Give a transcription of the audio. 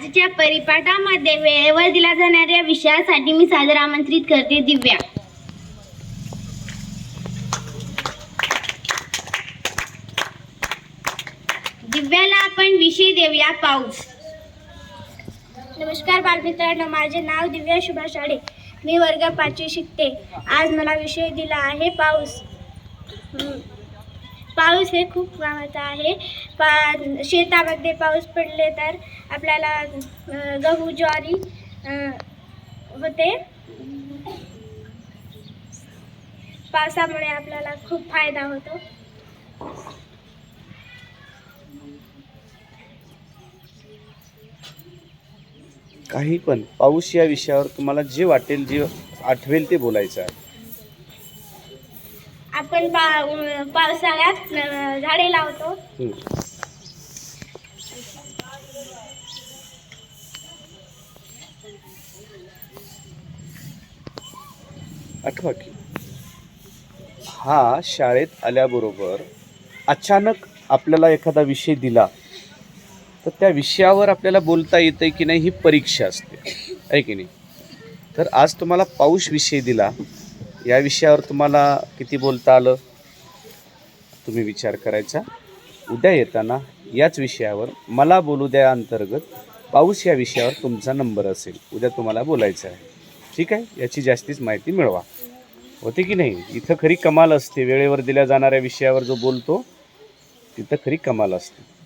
आजच्या परिपाठामध्ये वेळेवर दिल्या जाणाऱ्या विषयासाठी मी सादर आमंत्रित करते दिव्या. दिव्याला आपण विषय देऊया पाऊस. नमस्कार बालमित्रांनो माझे नाव दिव्या सुभाष आडे मी वर्ग पाचवी शिकते. आज मला विषय दिला आहे पाऊस. पाऊस हे खूप कामाचं आहे. पा शेतामध्ये पाऊस पडले तर आपल्याला गहू ज्वारी होते. पावसामुळे आपल्याला खूप फायदा होतो. काही पण पाऊस या विषयावर तुम्हाला जे वाटेल जे आठवेल ते बोलायचं आहे. आपण पा पावसाळ्यात झाडे लावतो. आठवा की हा शाळेत आल्याबरोबर अचानक आपल्याला एखादा विषय दिला तर त्या विषयावर आपल्याला बोलता येतं की नाही ही परीक्षा असते. आहे की नाही? तर आज तुम्हाला पाऊस विषय दिला या विषयावर तुम्हाला किती बोलता आलं? तुम्ही विचार करायचा. उद्या येताना याच विषयावर मला बोलू द्या अंतर्गत पाऊस या विषयावर तुमचा नंबर असेल. उद्या तुम्हाला बोलायचं आहे. ठीक आहे? याची जास्तीच माहिती मिळवा. होते की नाही? इथं खरी कमाल असते. वेळेवर दिल्या जाणाऱ्या विषयावर जो बोलतो तिथं खरी कमाल असते.